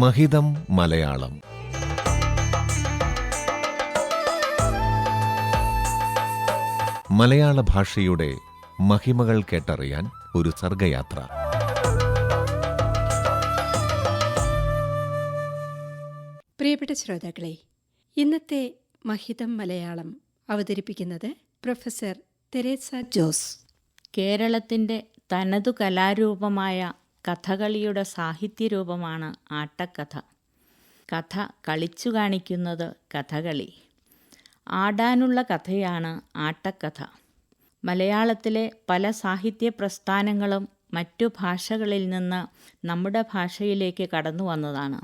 മഹിതം മലയാളം. മലയാള ഭാഷയുടെ മഹിമകൾ കേട്ടറിയാൻ ഒരു സർഗയാത്ര. പ്രിയപ്പെട്ട ശ്രോതാക്കളെ ഇന്നത്തെ മഹിതം മലയാളം അവതരിപ്പിക്കുന്നത് പ്രൊഫസർ തെരേസ ജോസ്. കേരളത്തിന്റെ തനതു കലാരൂപമായ കഥകളിയുടെ സാഹിത്യരൂപമാണ് ആട്ടക്കഥ. കഥ കളിച്ചു കാണിക്കുന്നത് കഥകളി. ആടാനുള്ള കഥയാണ് ആട്ടക്കഥ. മലയാളത്തിലെ പല സാഹിത്യ പ്രസ്ഥാനങ്ങളും മറ്റു ഭാഷകളിൽ നിന്ന് നമ്മുടെ ഭാഷയിലേക്ക് കടന്നു വന്നതാണ്.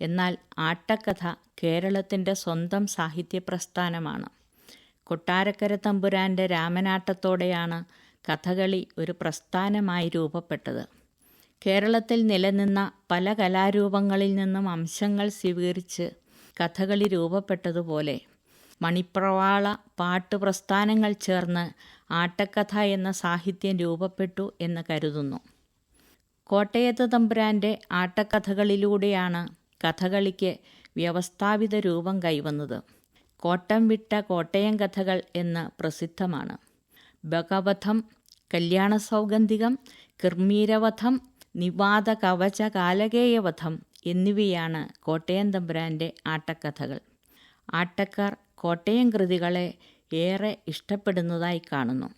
എന്നാൽ ആട്ടക്കഥ കേരളത്തിന്റെ സ്വന്തം സാഹിത്യ പ്രസ്ഥാനമാണ്. കൊട്ടാരക്കര തമ്പുരാന്റെ രാമനാട്ടത്തോടെയാണ് കഥകളി ഒരു പ്രസ്ഥാനമായി രൂപപ്പെട്ടത്. കേരളത്തിൽ നിലനിന്ന പല കലാരൂപങ്ങളിൽ നിന്നും അംശങ്ങൾ സ്വീകരിച്ച് കഥകളി രൂപപ്പെട്ടതുപോലെ മണിപ്രവാള പാട്ട് പ്രസ്ഥാനങ്ങൾ ചേർന്ന് ആട്ടക്കഥ എന്ന സാഹിത്യം രൂപപ്പെട്ടു എന്ന് കരുതുന്നു. കോട്ടയത്ത് തമ്പുരാന്റെ ആട്ടക്കഥകളിലൂടെയാണ് കഥകളിക്ക് വ്യവസ്ഥാപിത രൂപം കൈവന്നത്. കോട്ടം വിട്ട കോട്ടയം കഥകൾ എന്ന് പ്രസിദ്ധമാണ്. ഭഗവധം കല്യാണ സൗഗന്ധികം കിർമീരവധം നിവാദ കവച കാലകേയവധം എന്നിവയാണ് കോട്ടയം തമ്പുരാന്റെ ആട്ടക്കഥകൾ. ആട്ടക്കാർ കോട്ടയം കൃതികളെ ഏറെ ഇഷ്ടപ്പെടുന്നതായി കാണുന്നു.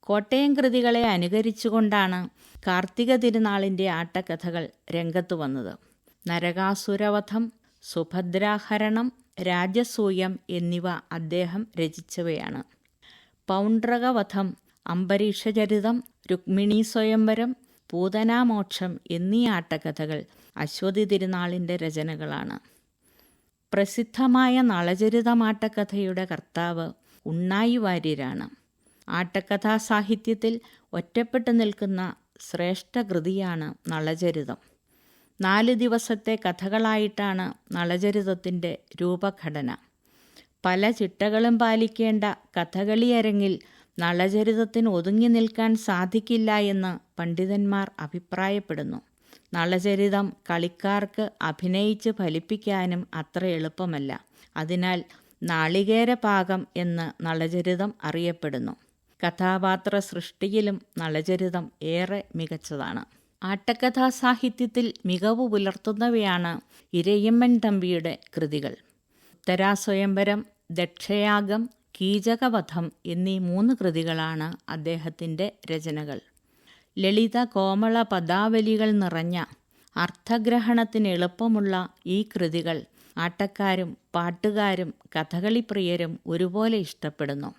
കോട്ടയം കൃതികളെ അനുകരിച്ചുകൊണ്ടാണ് കാർത്തിക തിരുനാളിന്റെ ആട്ടക്കഥകൾ രംഗത്ത് വന്നത്. നരകാസുരവധം സുഭദ്രാഹരണം രാജസൂയം എന്നിവ അദ്ദേഹം രചിച്ചവയാണ്. പൗണ്ട്രകവധം അംബരീഷചരിതം രുക്മിണി സ്വയംവരം പൂതനാമോക്ഷം എന്നീ ആട്ടക്കഥകൾ അശ്വതി തിരുനാളിന്റെ രചനകളാണ്. പ്രസിദ്ധമായ നളചരിതമാട്ടക്കഥയുടെ കർത്താവ് ഉണ്ണായി വാര്യരാണ് ആട്ടക്കഥാ സാഹിത്യത്തിൽ ഒറ്റപ്പെട്ടു നിൽക്കുന്ന ശ്രേഷ്ഠ കൃതിയാണ് നളചരിതം. നാല് ദിവസത്തെ കഥകളായിട്ടാണ് നളചരിതത്തിന്റെ രൂപഘടന. പല ചിട്ടകളും പാലിക്കേണ്ട കഥകളിയരങ്ങിൽ നളചരിതത്തിന് ഒതുങ്ങി നിൽക്കാൻ സാധിക്കില്ല എന്ന് പണ്ഡിതന്മാർ അഭിപ്രായപ്പെടുന്നു. നളചരിതം കളിക്കാർക്ക് അഭിനയിച്ച് ഫലിപ്പിക്കാനും അത്ര എളുപ്പമല്ല. അതിനാൽ നാളികേര പാകം എന്ന് നളചരിതം അറിയപ്പെടുന്നു. കഥാപാത്ര സൃഷ്ടിയിലും നളചരിതം ഏറെ മികച്ചതാണ്. ആട്ടക്കഥാ സാഹിത്യത്തിൽ മികവ് പുലർത്തുന്നവയാണ് ഇരയമ്മൻ തമ്പിയുടെ കൃതികൾ. ഉത്തരാസ്വയംവരം ദക്ഷയാഗം കീചകവധം എന്നീ മൂന്ന് കൃതികളാണ് അദ്ദേഹത്തിന്റെ രചനകൾ. ലളിത കോമള പദാവലികൾ നിറഞ്ഞ അർത്ഥഗ്രഹണത്തിന് എളുപ്പമുള്ള ഈ കൃതികൾ ആട്ടക്കാരും പാട്ടുകാരും കഥകളിപ്രിയരും ഒരുപോലെ ഇഷ്ടപ്പെടുന്നു.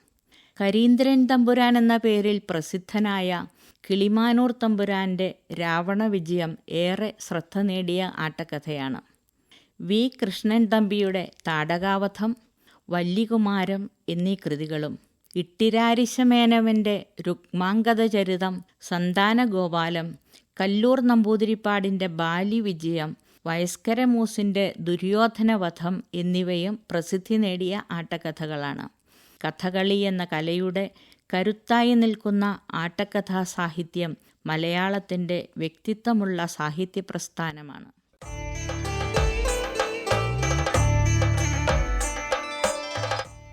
കരീന്ദ്രൻ തമ്പുരാൻ എന്ന പേരിൽ പ്രസിദ്ധനായ കിളിമാനൂർ തമ്പുരാന്റെ രാവണ വിജയം ഏറെ ശ്രദ്ധ നേടിയ ആട്ടക്കഥയാണ്. വി. കൃഷ്ണൻ തമ്പിയുടെ താടകാവധം വല്ലികുമാരം എന്നീ കൃതികളും. ഇട്ടിരാരിശമേനവന്റെ രുക്മാംഗതചരിതം സന്താനഗോപാലം കല്ലൂർ നമ്പൂതിരിപ്പാടിന്റെ ബാലിവിജയം വയസ്കരമൂസിന്റെ ദുര്യോധനവധം എന്നിവയും പ്രസിദ്ധി നേടിയ ആട്ടക്കഥകളാണ്. കഥകളി എന്ന കലയുടെ കരുത്തായി നിൽക്കുന്ന ആട്ടക്കഥാ സാഹിത്യം മലയാളത്തിന്റെ വ്യക്തിത്വമുള്ള സാഹിത്യ പ്രസ്ഥാനമാണ്